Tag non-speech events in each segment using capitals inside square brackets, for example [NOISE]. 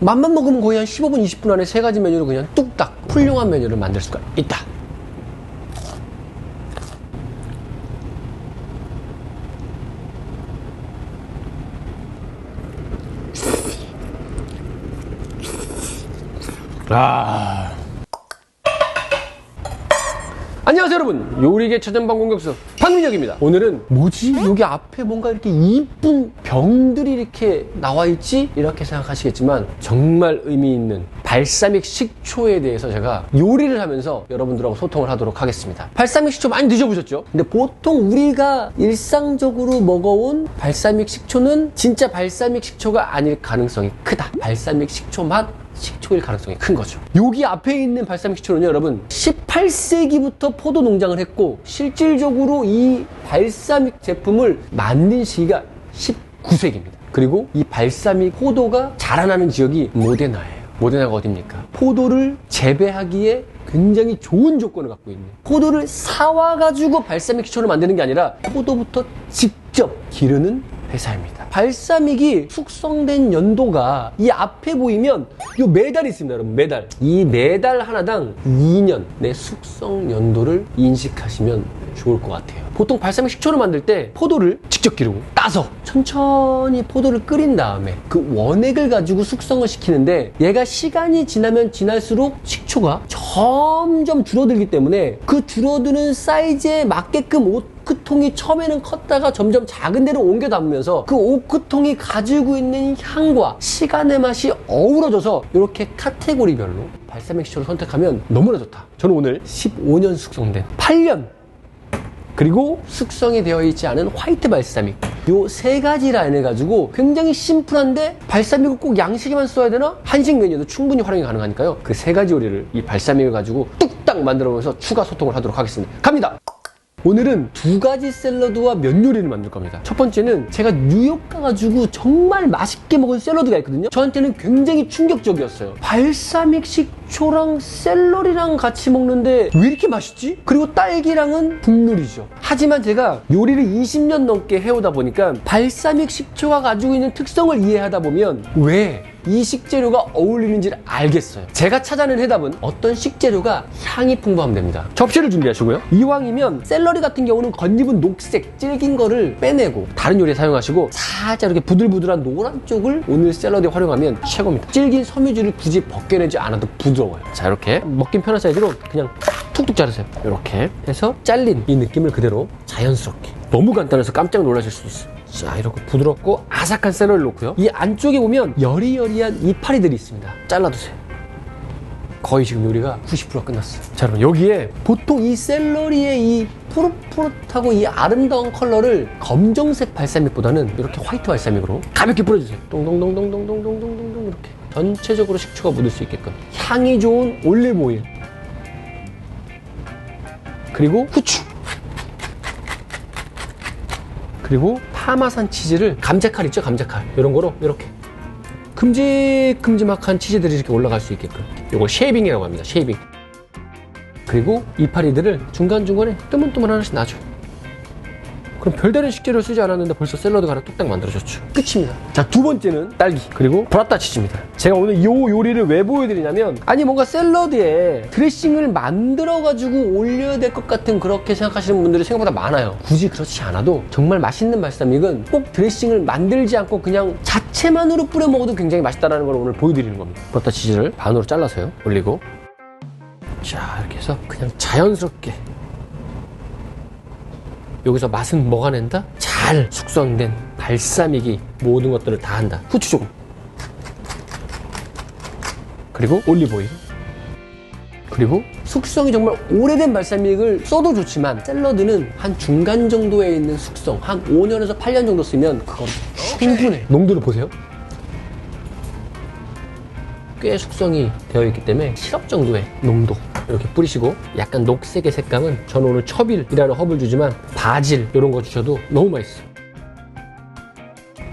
맘만 먹으면 거의 한 15분, 20분 안에 세 가지 메뉴를 그냥 뚝딱 훌륭한 메뉴를 만들 수가 있다. 아. 안녕하세요 여러분. 요리계 최전방 공격수 박민혁입니다. 오늘은 뭐지? 여기 앞에 뭔가 이렇게 이쁜 병들이 이렇게 나와 있지? 이렇게 생각하시겠지만 정말 의미 있는 발사믹 식초에 대해서 제가 요리를 하면서 여러분들하고 소통을 하도록 하겠습니다. 발사믹 식초 많이 드셔보셨죠? 근데 보통 우리가 일상적으로 먹어온 발사믹 식초는 진짜 발사믹 식초가 아닐 가능성이 크다. 발사믹 식초 맛 식초일 가능성이 큰 거죠. 여기 앞에 있는 발사믹 식초는요, 여러분, 18세기부터 포도 농장을 했고, 실질적으로 이 발사믹 제품을 만든 시기가 19세기입니다. 그리고 이 발사믹 포도가 자라나는 지역이 모데나예요. 모데나가 어딥니까? 포도를 재배하기에 굉장히 좋은 조건을 갖고 있는 포도를 사와가지고 발사믹 식초를 만드는 게 아니라 포도부터 직접 기르는 회사입니다. 발사믹이 숙성된 연도가 이 앞에 보이면 요 메달이 있습니다, 여러분. 메달. 이 메달 하나당 2년 내 숙성 연도를 인식하시면 좋을 것 같아요. 보통 발사믹 식초를 만들 때 포도를 직접 기르고 따서 천천히 포도를 끓인 다음에 그 원액을 가지고 숙성을 시키는데 얘가 시간이 지나면 지날수록 식초가 점점 줄어들기 때문에 그 줄어드는 사이즈에 맞게끔 오크통이 처음에는 컸다가 점점 작은 데로 옮겨 담으면서 그 오크통이 가지고 있는 향과 시간의 맛이 어우러져서 이렇게 카테고리별로 발사믹 식초를 선택하면 너무나 좋다. 저는 오늘 15년 숙성된 8년 그리고 숙성이 되어 있지 않은 화이트 발사믹 요 세 가지 라인을 가지고 굉장히 심플한데 발사믹을 꼭 양식에만 써야 되나? 한식 메뉴도 충분히 활용이 가능하니까요 그 세 가지 요리를 이 발사믹을 가지고 뚝딱 만들어 보면서 추가 소통을 하도록 하겠습니다 갑니다 오늘은 두 가지 샐러드와 면 요리를 만들 겁니다. 첫 번째는 제가 뉴욕 가가지고 정말 맛있게 먹은 샐러드가 있거든요. 저한테는 굉장히 충격적이었어요. 발사믹 식 초랑 샐러리랑 같이 먹는데 왜 이렇게 맛있지? 그리고 딸기랑은 국물이죠. 하지만 제가 요리를 20년 넘게 해오다 보니까 발사믹 식초가 가지고 있는 특성을 이해하다 보면 왜 이 식재료가 어울리는지를 알겠어요. 제가 찾아낸 해답은 어떤 식재료가 향이 풍부하면 됩니다. 접시를 준비하시고요. 이왕이면 샐러리 같은 경우는 겉잎은 녹색, 질긴 거를 빼내고 다른 요리에 사용하시고 살짝 이렇게 부들부들한 노란 쪽을 오늘 샐러드에 활용하면 최고입니다. 질긴 섬유질을 굳이 벗겨내지 않아도 부드러워 요. 자, 이렇게 먹긴 편한 사이즈로 그냥 툭툭 자르세요. 이렇게 해서 잘린 이 느낌을 그대로 자연스럽게. 너무 간단해서 깜짝 놀라실 수도 있어요. 자, 이렇게 부드럽고 아삭한 샐러리를 놓고요. 이 안쪽에 보면 여리여리한 이파리들이 있습니다. 잘라두세요. 거의 지금 요리가 90%가 끝났어요. 자, 여러분, 여기에 보통 이 샐러리의 이 푸릇푸릇하고 이 아름다운 컬러를 검정색 발사믹보다는 이렇게 화이트 발사믹으로 가볍게 뿌려주세요. 동동동동동동동동동 이렇게. 전체적으로 식초가 묻을 수 있게끔. 향이 좋은 올리브 오일. 그리고 후추. 그리고 파마산 치즈를 감자칼 있죠 감자칼 이런 거로 이렇게 큼직큼직한 치즈들이 이렇게 올라갈 수 있게끔 이걸 쉐이빙이라고 합니다 쉐이빙 그리고 이파리들을 중간중간에 뜨문뜨문 하나씩 놔줘요 그럼 별다른 식재료를 쓰지 않았는데 벌써 샐러드가 하나 뚝딱 만들어졌죠. 끝입니다. 자 두 번째는 딸기 그리고 브라타 치즈입니다. 제가 오늘 이 요리를 왜 보여드리냐면 아니 뭔가 샐러드에 드레싱을 만들어 가지고 올려야 될 것 같은 그렇게 생각하시는 분들이 생각보다 많아요. 굳이 그렇지 않아도 정말 맛있는 발사믹은 꼭 드레싱을 만들지 않고 그냥 자체만으로 뿌려 먹어도 굉장히 맛있다는 걸 오늘 보여드리는 겁니다. 브라타 치즈를 반으로 잘라서요. 올리고. 자 이렇게 해서 그냥 자연스럽게 여기서 맛은 뭐가 낸다? 잘 숙성된 발사믹이 모든 것들을 다 한다. 후추 조금. 그리고 올리브 오일. 그리고 숙성이 정말 오래된 발사믹을 써도 좋지만 샐러드는 한 중간 정도에 있는 숙성 한 5년에서 8년 정도 쓰면 그건 충분해. 농도를 보세요. 꽤 숙성이 되어 있기 때문에 시럽 정도의 농도 이렇게 뿌리시고 약간 녹색의 색감은 저는 오늘 처빌이라는 허브를 주지만 바질 이런 거 주셔도 너무 맛있어요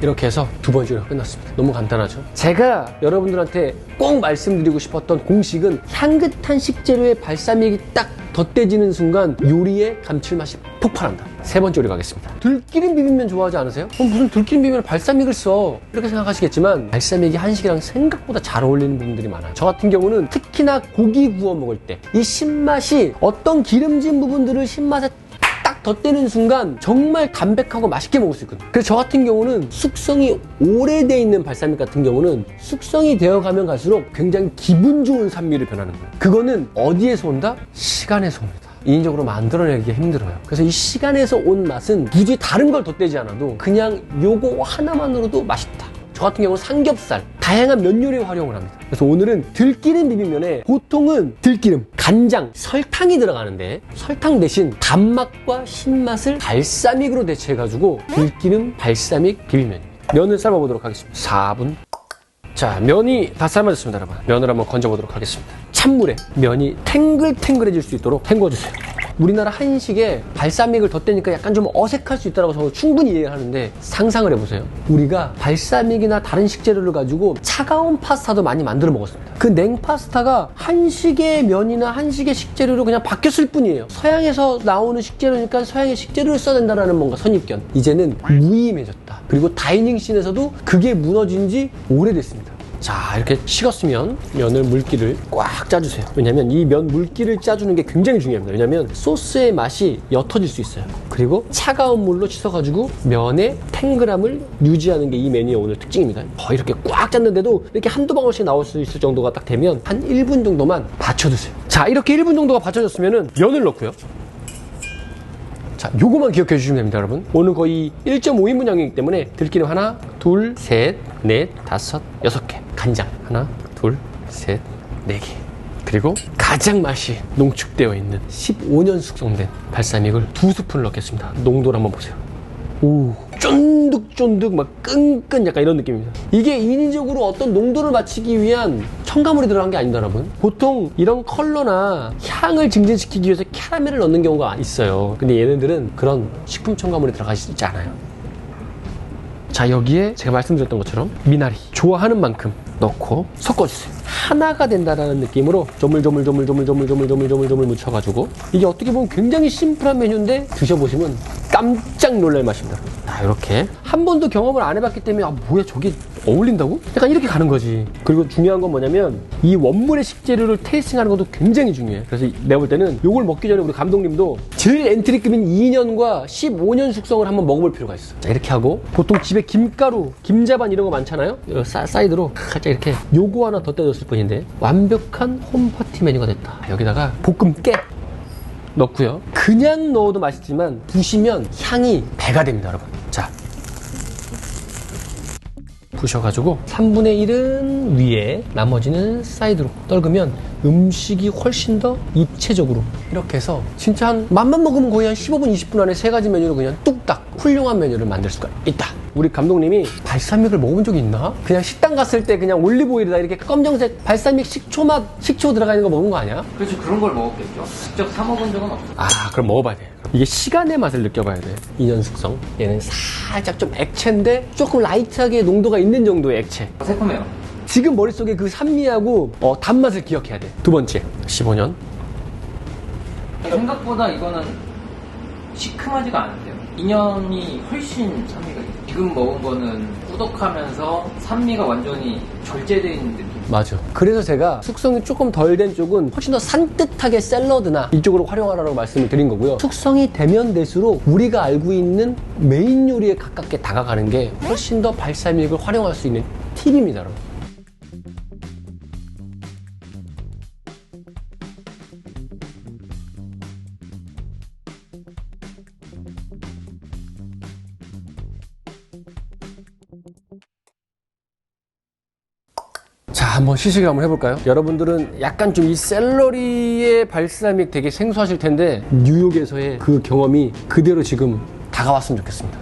이렇게 해서 두 번째 요리가 끝났습니다. 너무 간단하죠? 제가 여러분들한테 꼭 말씀드리고 싶었던 공식은 향긋한 식재료에 발사믹이 딱 덧대지는 순간 요리의 감칠맛이 폭발한다. 세 번째 요리 가겠습니다. 들기름 비빔면 좋아하지 않으세요? 어, 무슨 들기름 비빔면 발사믹을 써? 이렇게 생각하시겠지만 발사믹이 한식이랑 생각보다 잘 어울리는 부분들이 많아요. 저 같은 경우는 특히나 고기 구워 먹을 때 이 신맛이 어떤 기름진 부분들을 신맛에 딱 덧대는 순간 정말 담백하고 맛있게 먹을 수 있거든요. 그래서 저 같은 경우는 숙성이 오래돼 있는 발사믹 같은 경우는 숙성이 되어 가면 갈수록 굉장히 기분 좋은 산미를 변하는 거예요. 그거는 어디에서 온다? 시간에서 옵니다. 인위적으로 만들어내기 힘들어요. 그래서 이 시간에서 온 맛은 굳이 다른 걸 덧대지 않아도 그냥 요거 하나만으로도 맛있다. 저 같은 경우는 삼겹살, 다양한 면 요리에 활용을 합니다. 그래서 오늘은 들기름 비빔면에 보통은 들기름, 간장, 설탕이 들어가는데 설탕 대신 단맛과 신맛을 발사믹으로 대체해가지고 들기름 발사믹 비빔면입니다. 면을 삶아보도록 하겠습니다. 4분. 자, 면이 다 삶아졌습니다, 여러분. 면을 한번 건져보도록 하겠습니다. 찬물에 면이 탱글탱글해질 수 있도록 헹궈주세요. 우리나라 한식에 발사믹을 덧대니까 약간 좀 어색할 수 있다고 저는 충분히 이해하는데 상상을 해보세요. 우리가 발사믹이나 다른 식재료를 가지고 차가운 파스타도 많이 만들어 먹었습니다. 그 냉파스타가 한식의 면이나 한식의 식재료로 그냥 바뀌었을 뿐이에요. 서양에서 나오는 식재료니까 서양의 식재료를 써야 된다는 뭔가 선입견. 이제는 무의미해졌다. 그리고 다이닝 씬에서도 그게 무너진 지 오래됐습니다. 자 이렇게 식었으면 면을 물기를 꽉 짜주세요. 왜냐면 이 면 물기를 짜주는 게 굉장히 중요합니다. 왜냐면 소스의 맛이 옅어질 수 있어요. 그리고 차가운 물로 씻어가지고 면의 탱글함을 유지하는 게 이 메뉴의 오늘 특징입니다. 어, 이렇게 꽉 짰는데도 이렇게 한두 방울씩 나올 수 있을 정도가 딱 되면 한 1분 정도만 받쳐주세요. 자 이렇게 1분 정도가 받쳐졌으면 면을 넣고요 자, 요거만 기억해 주시면 됩니다, 여러분. 오늘 거의 1.5인분 양이기 때문에 들기름 하나, 둘, 셋, 넷, 다섯, 여섯 개. 간장 하나, 둘, 셋, 네 개. 그리고 가장 맛이 농축되어 있는 15년 숙성된 발사믹을 두 스푼을 넣겠습니다. 농도를 한번 보세요. 오, 쫀득쫀득 막 끈끈 약간 이런 느낌입니다. 이게 인위적으로 어떤 농도를 맞추기 위한 첨가물이 들어간 게 아닙니다, 여러분. 보통 이런 컬러나 향을 증진시키기 위해서 캐러멜을 넣는 경우가 있어요. 근데 얘네들은 그런 식품 첨가물이 들어가지 않아요. 자, 여기에 제가 말씀드렸던 것처럼 미나리 좋아하는 만큼 넣고 섞어주세요. 하나가 된다라는 느낌으로 조물조물조물조물조물조물조물조물 묻혀가지고 이게 어떻게 보면 굉장히 심플한 메뉴인데 드셔보시면 깜짝 놀랄 맛입니다. 자, 이렇게 한 번도 경험을 안 해봤기 때문에 아 뭐야 저게 어울린다고? 약간 이렇게 가는 거지. 그리고 중요한 건 뭐냐면 이 원물의 식재료를 테이스팅 하는 것도 굉장히 중요해. 그래서 내가 볼 때는 요걸 먹기 전에 우리 감독님도 제일 엔트리급인 2년과 15년 숙성을 한번 먹어볼 필요가 있어. 자, 이렇게 하고 보통 집에 김가루, 김자반 이런 거 많잖아요. 요 사, 사이드로 살짝 이렇게 요거 하나 덧대줬을 뿐인데 완벽한 홈파티 메뉴가 됐다. 여기다가 볶음 깨 넣고요. 그냥 넣어도 맛있지만 부시면 향이 배가 됩니다, 여러분. 자, 부셔가지고 3분의 1은 위에 나머지는 사이드로 떨구면 음식이 훨씬 더 입체적으로 이렇게 해서 진짜 한 맛만 먹으면 거의 한 15분 20분 안에 세 가지 메뉴를 그냥 뚝딱 훌륭한 메뉴를 만들 수가 있다 우리 감독님이 발사믹을 먹어본 적이 있나? 그냥 식당 갔을 때 그냥 올리브오일에다 이렇게 검정색 발사믹 식초 맛 식초 들어가 있는 거 먹은 거 아니야? 그렇죠. 그런 걸 먹었겠죠. 직접 사 먹은 적은 없어요. 아 그럼 먹어봐야 돼 이게 시간의 맛을 느껴봐야 돼 2년 숙성 얘는 살짝 좀 액체인데 조금 라이트하게 농도가 있는 정도의 액체 새콤해요. 지금 머릿속에 그 산미하고 어, 단맛을 기억해야 돼. 두 번째, 15년. 생각보다 이거는 시큼하지가 않은데요. 2년이 훨씬 산미가 있어요. 지금 먹은 거는 꾸덕하면서 산미가 완전히 절제되어 있는 느낌. 맞아. 그래서 제가 숙성이 조금 덜 된 쪽은 훨씬 더 산뜻하게 샐러드나 이쪽으로 활용하라고 말씀을 드린 거고요. 숙성이 되면 될수록 우리가 알고 있는 메인 요리에 가깝게 다가가는 게 훨씬 더 발사믹을 활용할 수 있는 팁입니다, 여러분. 한번 시식을 한번 해볼까요? 여러분들은 약간 좀 이 샐러리의 발사믹 되게 생소하실 텐데 뉴욕에서의 그 경험이 그대로 지금 다가왔으면 좋겠습니다.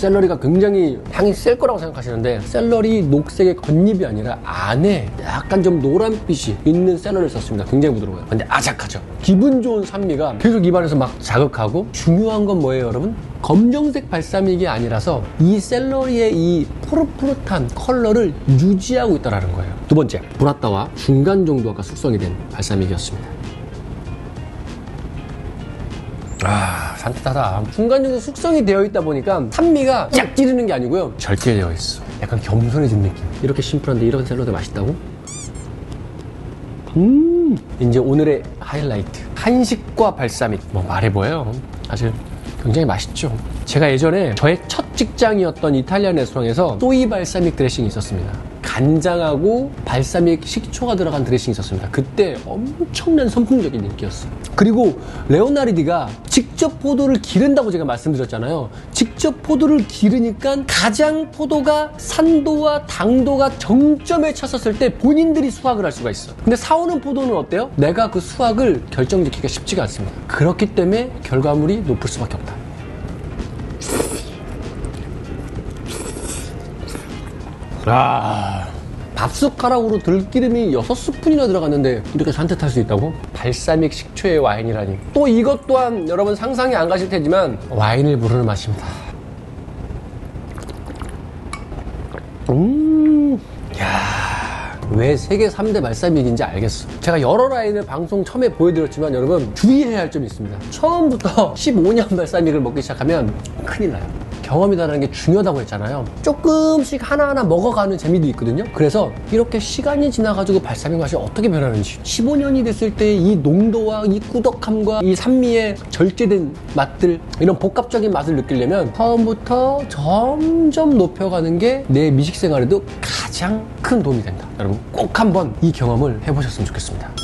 샐러리가 굉장히 향이 셀 거라고 생각하시는데 샐러리 녹색의 겉잎이 아니라 안에 약간 좀 노란빛이 있는 샐러리를 썼습니다. 굉장히 부드러워요. 근데 아작하죠. 기분 좋은 산미가 계속 입안에서 막 자극하고 중요한 건 뭐예요, 여러분? 검정색 발사믹이 아니라서 이 샐러리의 이 푸릇푸릇한 컬러를 유지하고 있다는 거예요. 두 번째, 브라타와 중간 정도가 숙성이 된 발사믹이었습니다. 아, 산뜻하다. 중간 정도 숙성이 되어 있다 보니까 산미가 쫙 찌르는 게 아니고요. 절제되어 있어. 약간 겸손해진 느낌. 이렇게 심플한데 이런 샐러드 맛있다고? 음, 이제 오늘의 하이라이트. 한식과 발사믹. 뭐 말해 보여요. 사실 굉장히 맛있죠. 제가 예전에 저의 첫 직장이었던 이탈리안 레스토랑에서 소이 발사믹 드레싱이 있었습니다. 간장하고 발사믹 식초가 들어간 드레싱이 있었습니다. 그때 엄청난 선풍적인 인기였어요. 그리고 레오나르디가 직접 포도를 기른다고 제가 말씀드렸잖아요. 직접 포도를 기르니까 가장 포도가 산도와 당도가 정점에 찼었을 때 본인들이 수확을 할 수가 있어. 근데 사오는 포도는 어때요? 내가 그 수확을 결정짓기가 쉽지가 않습니다. 그렇기 때문에 결과물이 높을 수밖에 없다. 아, 밥숟가락으로 들기름이 6스푼이나 들어갔는데 이렇게 산뜻할 수 있다고? 발사믹 식초의 와인이라니. 또 이것 또한 여러분 상상이 안 가실 테지만 와인을 부르는 맛입니다. 음, 야, 왜 세계 3대 발사믹인지 알겠어. 제가 여러 라인을 방송 처음에 보여드렸지만 여러분 주의해야 할 점이 있습니다. 처음부터 [LAUGHS] 15년 발사믹을 먹기 시작하면 큰일 나요. 경험이라는 게 중요하다고 했잖아요. 조금씩 하나하나 먹어가는 재미도 있거든요. 그래서 이렇게 시간이 지나가지고 발사믹 맛이 어떻게 변하는지 15년이 됐을 때 이 농도와 이 꾸덕함과 이 산미의 절제된 맛들 이런 복합적인 맛을 느끼려면 처음부터 점점 높여가는 게 내 미식 생활에도 가장 큰 도움이 된다. 여러분 꼭 한번 이 경험을 해보셨으면 좋겠습니다.